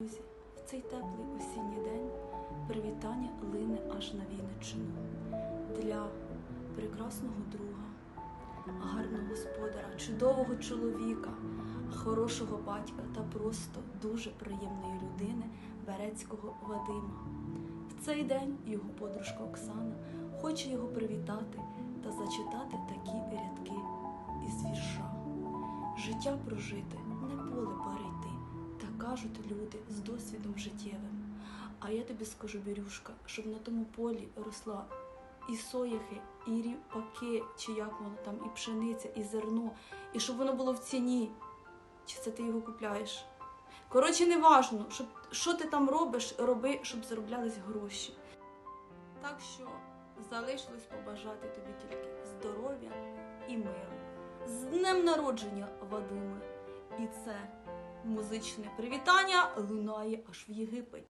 Друзі, в цей теплий осінній день привітання лине аж на Вінниччину для прекрасного друга, гарного господара, чудового чоловіка, хорошого батька та просто дуже приємної людини Берецького Вадима. В цей день його подружка Оксана хоче його привітати та зачитати такі рядки із вірша. Життя прожити, не поле так кажуть люди з досвідом життєвим. А я тобі скажу, Бірюшка, щоб на тому полі росла і сояхи, і ріпаки, чи як воно там, і пшениця, і зерно, і щоб воно було в ціні. Чи це ти його купляєш? Коротше, не важно, щоб, що ти там робиш, роби, щоб зароблялись гроші. Так що залишилось побажати тобі тільки здоров'я і миру. З днем народження, Вадиме! І це музичне привітання лунає аж в Єгипет.